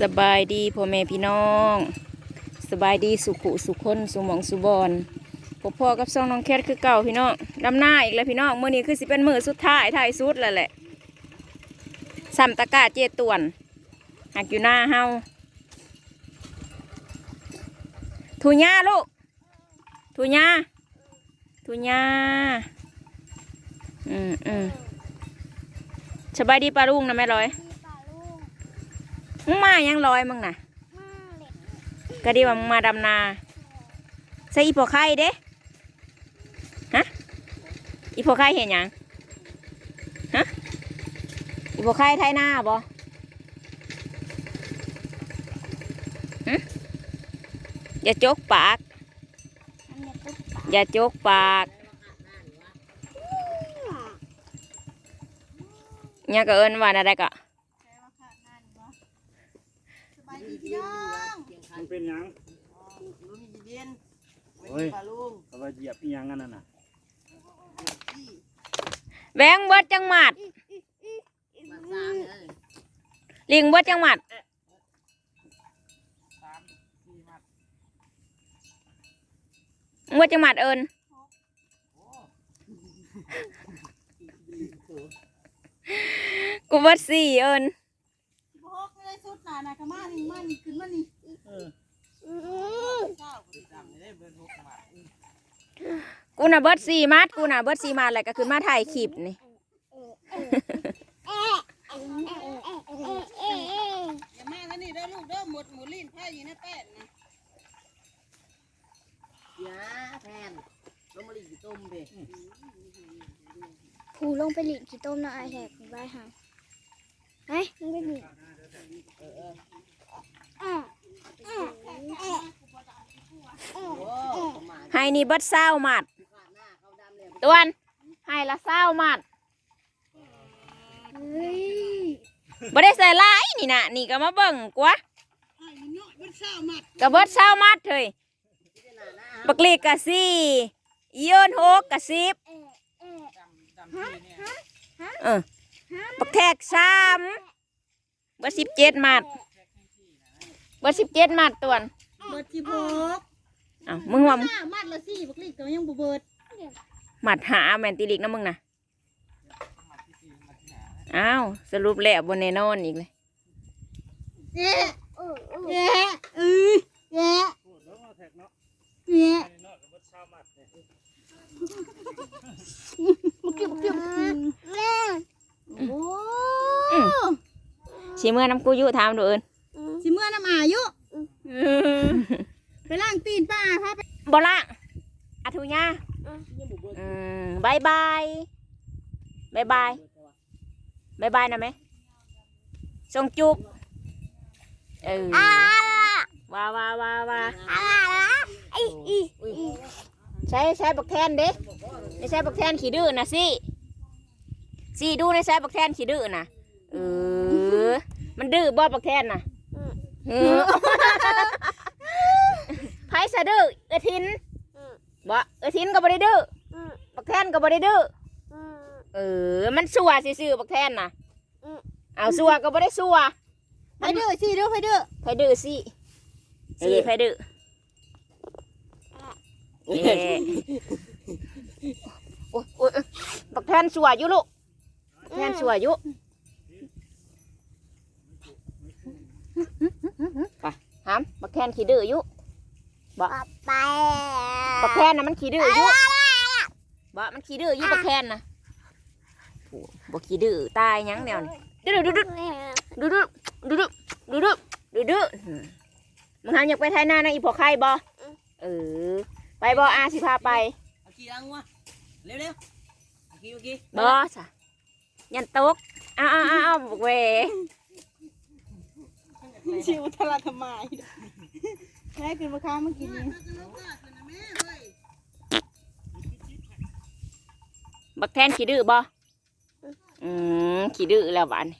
สบายดีพ่อแม่พี่น้อง สบายดีสุขุสุขคนสุหมองสุบอนพบพ่อกับซองน้องแคทคือเก่าพี่น้องดำหน้าอีกแล้วพี่น้องเมื้อนี้คือสิเป็นมือสุดท้ายท้ายสุดแล้วแหละสัมตะกร้าเจตวนหักอยู่หน้าเฮาทูญ่าลูกทูญ่าทูญ่าอืมอืมสบายดีปลาลุงนะแม่ร้อย มึงมายังลอยมึงน่ะมาเล็ดก็ดีว่ามึงมาดำนาใส่อีพอไข่เด้ฮะอีพอไข่เห็นหยังฮะอีพอไข่ไทยหน้าบ่หึอย่าจกปากอันเนี้ยปุ๊บอย่าจกปาก เนี่ยก็เอินว่าอะไรก็ สบายดีพี่น้อง มันเป็นหยัง ลุงยีเดียน โอ้ย ปลาลุง เขาว่าเหยียบอีหยังอันนั้นน่ะ แบง เบิดจังหวัดมาสามเลยลิงเบิดจังหวัดสามสี่มัดเบิดจังหวัดเอินโอ้กูเบิดสี่เอินพกไม่ได้สุดหนานะกะมานี่มานี่ขึ้นมานี่เออเก้าคนจำได้เบอร์หกมัดกูน่ะเบิดสี่มัดกูน่ะเบิดสี่มัดอะไรก็คือมาถ่ายคลิปนี่ ผูลงไปหลีกกี่ต้มนะไอแท็กไปหาไอ้มึงไปหลีกให้นี่บัดเศร้ามัดตวนให้ละเศร้ามัดบ่ได้ใส่ลายนี่นะนี่ก็มาเบิ่งกว่าก็เบิดเศร้ามัดเฮ้ยบักลีกะซี่ อีโยนหกกะสิบเอ๊ะเอ๊ะดำดำที่เนี่ยเออบักแทกสามเบิดสิบเจ็ดมัดเบิดสิบเจ็ดมัดตวนเบิดที่พกเอ้ามึงว่าห้ามัดละสี่บักลีกก็ยังบ่เบิดมัดหาแมนติลิกนะมึงน่ะอ้าวสรุปแล้วบนแน่นอนอีกเลยเอ๊ะเออเออเอ๊ะ เอ้ยเอ๊ะโอ้แล้วมาแท็กเนาะเอ๊ะไอ้เนาะก็บ่ชาวมัดเนี่ยแม่โอ้ชิเมื่อน้ำกูอยุถามดูเอินสิเมื่อน้ำอายุไปล้างตีนป้าพาไปบละอาทุญาอืมบายบายบายบายบายบายนะไหมส่งจุบเอออะว้าว้าว้าว้าอะไอ้อี ใช้ใช้บักแทนเด้ในใช้บักแทนขี้ดื้อนะสิสิดูในใช้บักแทนขี้ดื้อนะเออ มันดื้อบ่บักแทนนะเออไผสะดื้อเอทินบ่เอทินก็บ่ได้ดื้อบักแทนก็บ่ได้ดื้อเออ มันสัวซื่อๆบักแทนน่ะเอาสัวก็บ่ได้สัวไปเด้อสิเด้อไปเด้อไผดื้อสิสิไผดื้อเย้ โอ้ยโอ้ยบักแทนสัวอยู่ลูกบักแทนสัวอยู่ไปหามบักแทนขี้ดื้ออยู่ไปบักแทนน่ะมันขี้ดื้ออยู่บ่มันขี้ดื้ออยู่บักแทนน่ะโอ้บ่ขี้ดื้อตายหยังแนวนี่ดื้อดื้อดื้อดื้อดื้อดื้อดื้อดื้อดื้อดื้อดื้ออืมมึงหามอยากไปไทยนานะอีพอไข่บ่เออ ไปบ่อาสิพาไปเอากี่อังวะเร็วเร็วเอากี่เอากี่บ่สะยันตกอ้าวอ้าวอ้าวบอกเวยชิวทะละทำไมแค่กินมะขามเมื่อกี้นี้บักแทนขี้ดื้อบ่อืมขี้ดื้อแล้วบานนี้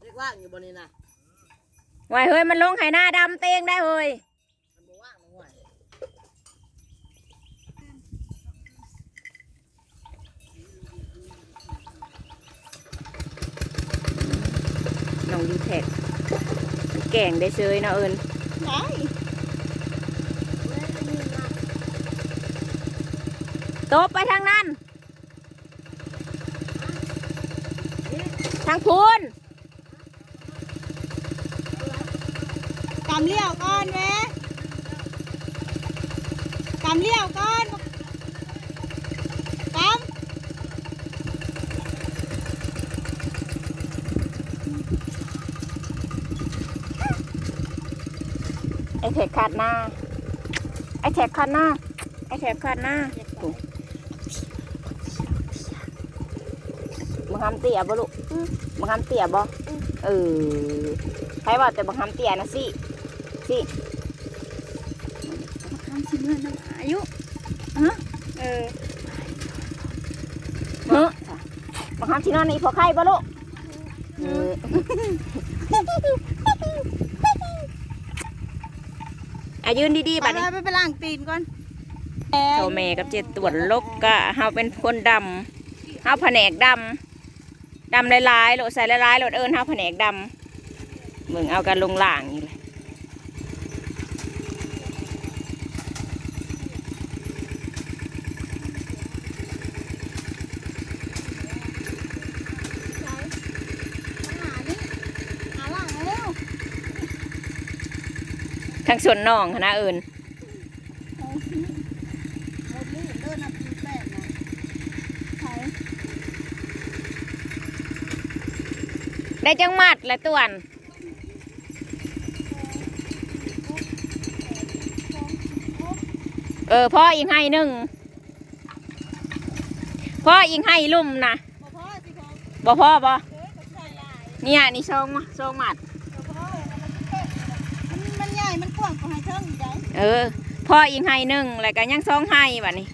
เรียกว่างอยู่บนนี้นะ ไหวเฮ้ยมันลงไห้หน้าดำเตียงได้เฮ้ยน้องดีแท็กแก่งได้เซยนะเอิญโตไปทางนั้น ทางพูนำเลี้ยวก่อนแม่กำเลี้ยวก่อนกำไอแท็กขาดหน้า ไอแท็กขาดหน้า ไอแท็กขาดหน้าบังคับเตี่ยบ่ลูกบังคับเตี่ยบ่เออใครว่าแต่บังคับเตี่ยนะสิ สิทำสิเมื่อน้ำอายุฮะเออเฮ้อบังคับที่นอนนี่พอไข่บ่ลูกเอออายืนดีไปๆบัดไปนี้ไปไปล้างตีนก่อนเท่าแม่กับเจ็ดตรวจลกกะเฮาเป็นคนดำเฮาแผนกดำดำหลายๆโหลดใส่หลายๆโหลดเอิญเฮาแผนกดำมึงเอากันลงล่างอยู่เลย หานี่หาล้างเร็ว ทั้งส่วนน้องหั้นนะเอิญโอ้ยหมดนี่เดินนับปีแปดนะใช่ได้จังหมัดและต่วนเออพ่ออีกให้หนึ่งพ่ออีกให้ลุ่มนะบ่พอสิพอบ่พ่อบ่เอ้ยก็ใช่หลายเนี่ยนี่ซองมาซองหมัด บ่พอมันสิเป๊ะมันมันใหญ่มันก วงกว่าให้เทิงอีกได้เออพ่ออีกให้หนึ่งแล้วก็ยังซองให้บัดนี้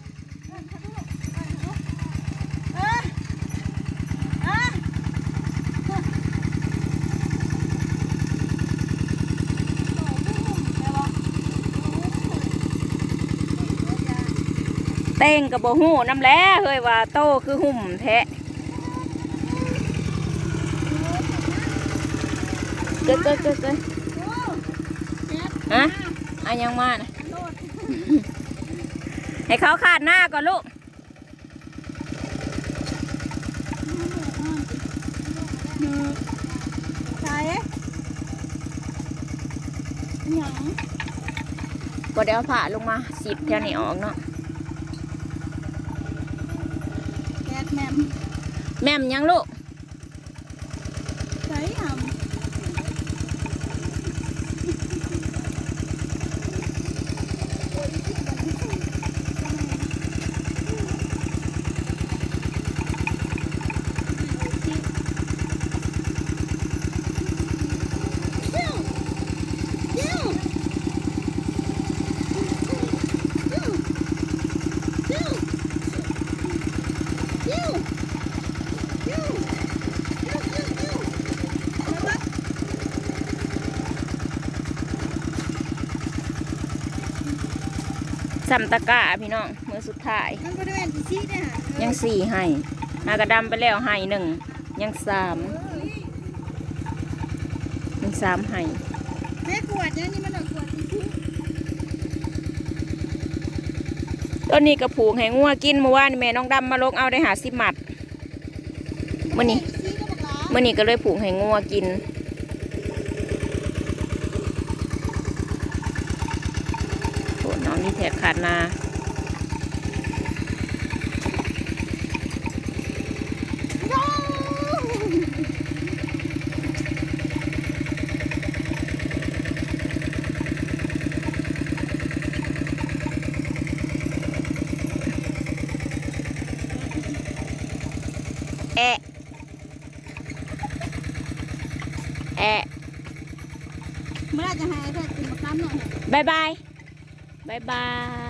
เออเออเต้งกับโบหูน้ำแล้เฮ้ยว่าโตคือหุ่มแท้เกิดเกิดเกิดเกิด ฮะอันยังมานะให้เขาขาดหน้าก่อนลูก ใช่หยังบ่ได้เอาผ้าลงมาสิบแถวนี้ออกเนาะแก๊สแมมแม่มยังลูกใช่หำ สัมตะกร้าพี่น้องมือสุดท้าย มันบริเวณที่ชี้เนี่ยค่ะยังสี่ให้หากระดำไปแล้วให้หนึ่งยังสามยังสามให้แม่ขวดเนี่ยนี่มันเอาขวดที่ชี้ต้นนี้กระผูกให้งัวกินเมื่อวานแม่น้องดำมาลกเอาได้หาสิบหมัดมื่อนี้ชี้ก็บอกหลามื่อนี้ก็เลยผูกให้งัวกิน โหน้องนี่แทกขาดนาแอะแอะเมื่อไหรจะหายแค่กินมะขามหน่อยบายบาย บายบาย